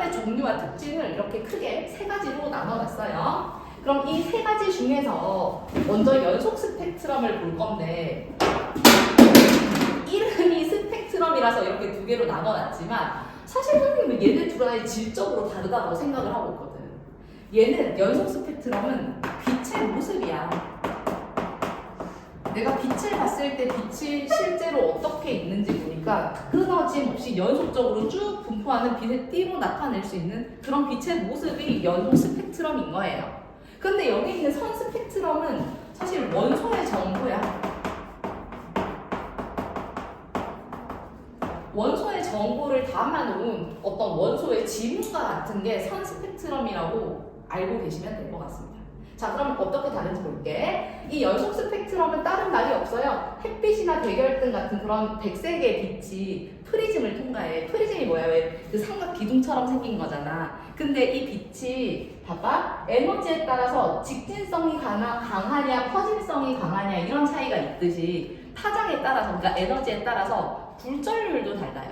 스펙트럼의 종류와 특징을 이렇게 크게 세 가지로 나눠놨어요. 그럼 이 세 가지 중에서 먼저 연속 스펙트럼을 볼 건데 이름이 스펙트럼이라서 이렇게 두 개로 나눠놨지만 사실 선생님은 얘네 둘 아이 질적으로 다르다고 생각을 하고 있거든. 얘는 연속 스펙트럼은 빛의 모습이야. 내가 빛을 봤을 때 빛이 실제로 어떻게 있는지 보니까 끊어짐 없이 연속적으로 쭉 분포하는 빛의 띠로 나타낼 수 있는 그런 빛의 모습이 연속 스펙트럼인 거예요. 근데 여기 있는 선 스펙트럼은 사실 원소의 정보야. 원소의 정보를 담아놓은 어떤 원소의 지문과 같은 게 선 스펙트럼이라고 알고 계시면 될 것 같습니다. 자, 그럼 어떻게 다른지 볼게. 이 연속 스펙트럼은 다른 말이 없어요. 햇빛이나 대결등 같은 그런 백색의 빛이 프리즘을 통과해. 프리즘이 뭐야? 왜 그 삼각 기둥처럼 생긴 거잖아. 근데 이 빛이 봐봐. 에너지에 따라서 직진성이 강하, 강하냐, 퍼짐성이 강하냐 이런 차이가 있듯이 타장에 따라서, 그러니까 에너지에 따라서 굴절률도 달라요.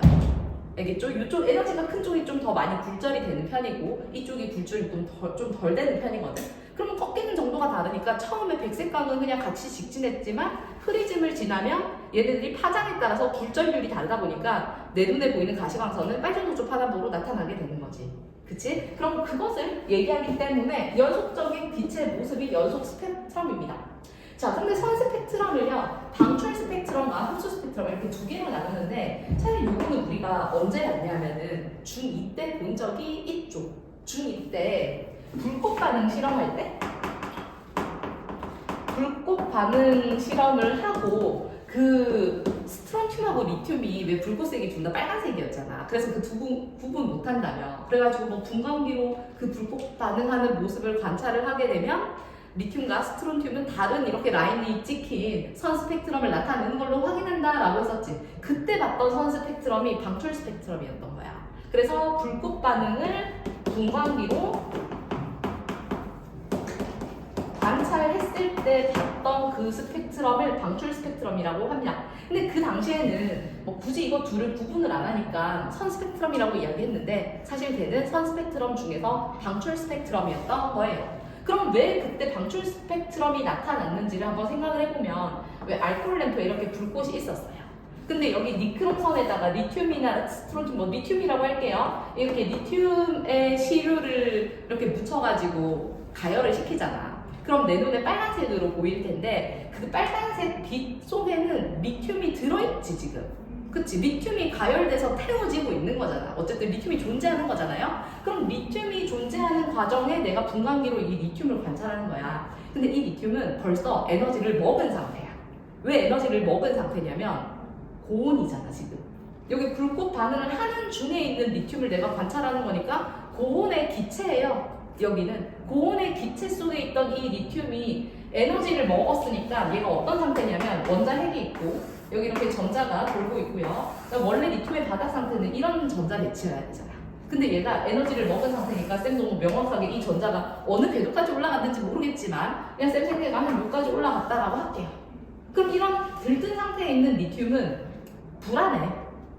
알겠죠? 이쪽 에너지가 큰 쪽이 좀 더 많이 굴절이 되는 편이고 이쪽이 굴절이 좀덜 되는 편이거든. 그러면 꺾이는 정도가 다르니까 처음에 백색광은 그냥 같이 직진했지만 프리즘을 지나면 얘네들이 파장에 따라서 굴절률이 다르다 보니까 내 눈에 보이는 가시광선은 빨간노조 파란보로 나타나게 되는 거지. 그치? 그럼 그것을 얘기하기 때문에 연속적인 빛의 모습이 연속 스펙트럼입니다. 자, 근데 선 스펙트럼을요, 방출 스펙트럼과 흡수 스펙트럼 이렇게 두 개로 나눴는데, 사실 요거는 우리가 언제 봤냐면은 중2 때 본 적이 있죠. 중2 때 불꽃 반응 실험할 때, 불꽃 반응 실험을 하고, 그 스트론튬하고 리튬이 왜 불꽃색이 둘 다 빨간색이었잖아. 그래서 그두 구분 못한다며. 그래가지고 뭐 분광기로 그 불꽃 반응하는 모습을 관찰을 하게 되면 리튬과 스트론튬은 다른 이렇게 라인이 찍힌 선 스펙트럼을 나타내는 걸로 확인한다라고 했었지. 그때 봤던 선 스펙트럼이 방출 스펙트럼이었던 거야. 그래서 불꽃 반응을 분광기로 때 봤던 그 스펙트럼을 방출 스펙트럼이라고 합니다. 근데 그 당시에는 뭐 굳이 이거 둘을 구분을 안 하니까 선 스펙트럼이라고 이야기했는데 사실 걔는 선 스펙트럼 중에서 방출 스펙트럼이었던 거예요. 그럼 왜 그때 방출 스펙트럼이 나타났는지를 한번 생각을 해보면 왜 알코올 램프에 이렇게 불꽃이 있었어요. 근데 여기 니크롬선에다가 리튬이나 스트론튬, 뭐 리튬이라고 할게요. 이렇게 리튬의 시료를 이렇게 묻혀가지고 가열을 시키잖아. 그럼 내 눈에 빨간색으로 보일 텐데 그 빨간색 빛 속에는 리튬이 들어있지 지금. 그치 리튬이 가열돼서 태워지고 있는 거잖아. 어쨌든 리튬이 존재하는 거잖아요. 그럼 리튬이 존재하는 과정에 내가 분광기로 이 리튬을 관찰하는 거야. 근데 이 리튬은 벌써 에너지를 먹은 상태야. 왜 에너지를 먹은 상태냐면 고온이잖아 지금. 여기 불꽃 반응을 하는 중에 있는 리튬을 내가 관찰하는 거니까 고온의 기체예요. 여기는 고온의 기체 속에 있던 이 리튬이 에너지를 먹었으니까 얘가 어떤 상태냐면 원자핵이 있고 여기 이렇게 전자가 돌고 있고요. 그러니까 원래 리튬의 바닥 상태는 이런 전자 배치여야 되잖아. 근데 얘가 에너지를 먹은 상태니까 쌤도 뭐 명확하게 이 전자가 어느 궤도까지 올라갔는지 모르겠지만 그냥 쌤 생각에 한 여기까지 올라갔다라고 할게요. 그럼 이런 들뜬 상태에 있는 리튬은 불안해.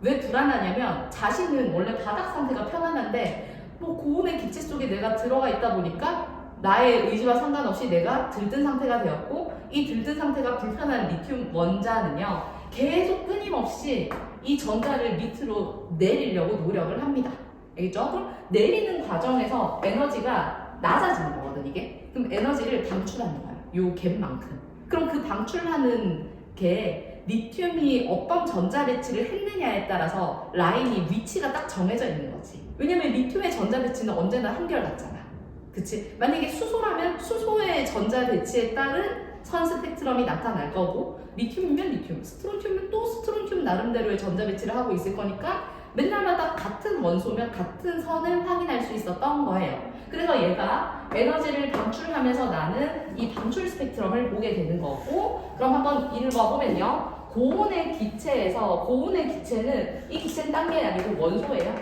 왜 불안하냐면 자신은 원래 바닥 상태가 편안한데 뭐 고온의 기체 속에 내가 들어가 있다 보니까 나의 의지와 상관없이 내가 들뜬 상태가 되었고 이 들뜬 상태가 불편한 리튬 원자는요 계속 끊임없이 이 전자를 밑으로 내리려고 노력을 합니다. 알겠죠? 그럼 내리는 과정에서 에너지가 낮아지는 거거든 이게. 그럼 에너지를 방출하는 거야. 요 갭만큼. 그럼 그 방출하는 게 리튬이 어떤 전자 배치를 했느냐에 따라서 라인이 위치가 딱 정해져 있는 거지. 왜냐면 리튬의 전자 배치는 언제나 한결같잖아. 그치? 만약에 수소라면 수소의 전자 배치에 따른 선 스펙트럼이 나타날 거고 리튬이면 리튬, 스트론튬은 또 스트론튬 나름대로의 전자 배치를 하고 있을 거니까 맨날마다 같은 원소면 같은 선을 확인할 수 있었던 거예요. 그래서 얘가 에너지를 방출하면서 나는 이 방출 스펙트럼을 보게 되는 거고 그럼 한번 읽어보면요. 고온의 기체에서 고온의 기체는 이 기체는 딴 게 아니고 원소예요.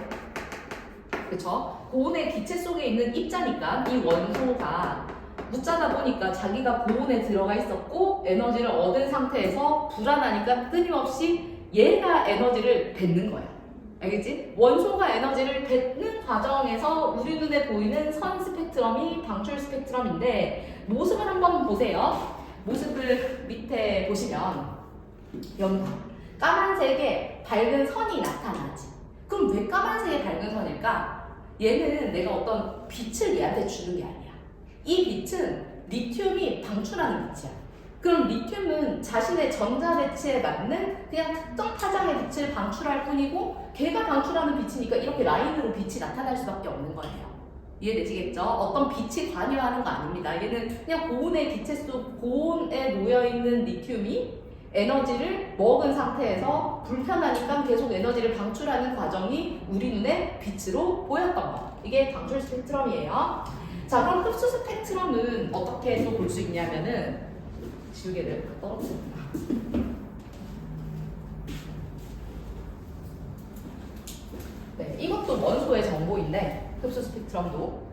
그쵸? 고온의 기체 속에 있는 입자니까 이 원소가 묻자다 보니까 자기가 고온에 들어가 있었고 에너지를 얻은 상태에서 불안하니까 끊임없이 얘가 에너지를 뱉는 거야. 알겠지? 원소가 에너지를 뱉는 과정에서 우리 눈에 보이는 선 스펙트럼이 방출 스펙트럼인데 모습을 한번 보세요. 모습을 밑에 보시면 여기 까만색의 밝은 선이 나타나지. 그럼 왜 까만색의 밝은 선일까? 얘는 내가 어떤 빛을 얘한테 주는 게 아니야. 이 빛은 리튬이 방출하는 빛이야. 그럼 리튬은 자신의 전자 배치에 맞는 그냥 특정 파장의 빛을 방출할 뿐이고 걔가 방출하는 빛이니까 이렇게 라인으로 빛이 나타날 수밖에 없는 거예요. 이해되시겠죠? 어떤 빛이 관여하는 거 아닙니다. 얘는 그냥 고온의 기체 속 고온에 놓여 있는 리튬이 에너지를 먹은 상태에서 불편하니까 계속 에너지를 방출하는 과정이 우리 눈에 빛으로 보였던 거. 이게 방출 스펙트럼이에요. 자, 그럼 흡수 스펙트럼은 어떻게 또 볼 수 있냐면은 지우개를 떨어뜨렸구나. 네, 이것도 원소의 정보인데 흡수 스펙트럼도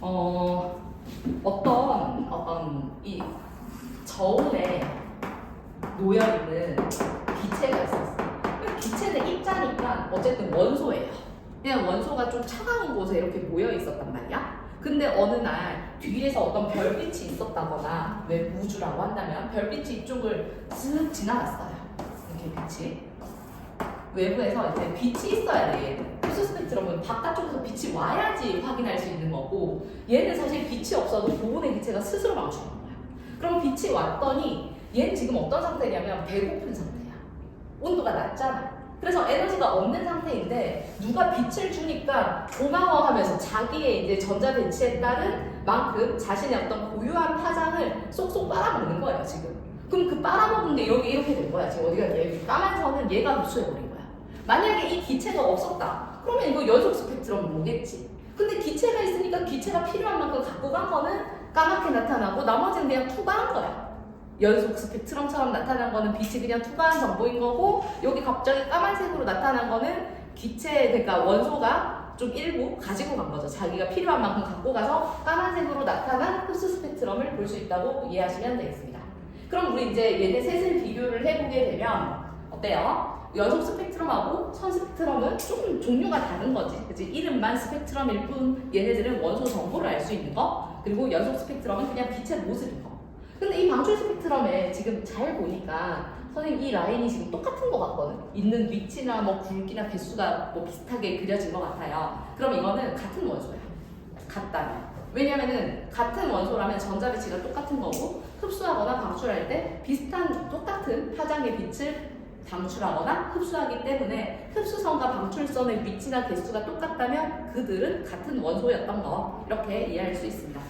어 어떤 어떤 이 저온에 놓여 있는 기체가 있었어. 그 기체는 입자니까 어쨌든 원소예요. 그냥 원소가 좀 차가운 곳에 이렇게 모여 있었단 말이야. 근데 어느 날 뒤에서 어떤 별빛이 있었다거나 왜 우주라고 한다면 별빛이 이쪽을 쓱 지나갔어요. 이렇게 빛이. 외부에서 이제 빛이 있어야 돼. 얘는. 흡수 스펙트럼은 바깥쪽에서 빛이 와야지 확인할 수 있는 거고 얘는 사실 빛이 없어도 고온의 기체가 스스로 멈추는 거야. 그럼 빛이 왔더니 얘는 지금 어떤 상태냐면 배고픈 상태야. 온도가 낮잖아. 그래서 에너지가 없는 상태인데 누가 빛을 주니까 고마워하면서 자기의 이제 전자 배치에 따른 만큼 자신의 어떤 고유한 파장을 쏙쏙 빨아먹는 거예요 지금. 그럼 그 빨아먹은 게 여기 이렇게 된 거야 지금 어디가 얘 까만 선은 얘가 흡수해버린 거야. 만약에 이 기체가 없었다. 그러면 이거 연속 스펙트럼 오겠지. 근데 기체가 있으니까 기체가 필요한 만큼 갖고 간 거는 까맣게 나타나고 나머지는 그냥 투과한 거야. 연속 스펙트럼처럼 나타난 거는 빛이 그냥 투과한 정보인 거고 여기 갑자기 까만색으로 나타난 거는 기체 그러니까 원소가 좀 일부 가지고 간 거죠. 자기가 필요한 만큼 갖고 가서 까만색으로 나타난 흡수 스펙트럼을 볼 수 있다고 이해하시면 되겠습니다. 그럼 우리 이제 얘네 셋을 비교를 해보게 되면 어때요? 연속 스펙트럼하고 선 스펙트럼은 조금 종류가 다른 거지. 그치? 이름만 스펙트럼일 뿐 얘네들은 원소 정보를 알 수 있는 거 그리고 연속 스펙트럼은 그냥 빛의 모습인 거. 근데 이 방출 스펙트럼에 지금 잘 보니까 선생님 이 라인이 지금 똑같은 것 같거든. 있는 위치나 뭐 굵기나 개수가 뭐 비슷하게 그려진 것 같아요. 그럼 이거는 같은 원소야. 같다면. 왜냐면은 같은 원소라면 전자 배치가 똑같은 거고 흡수하거나 방출할 때 비슷한 똑같은 파장의 빛을 방출하거나 흡수하기 때문에 흡수선과 방출선의 위치나 개수가 똑같다면 그들은 같은 원소였던 거 이렇게 이해할 수 있습니다.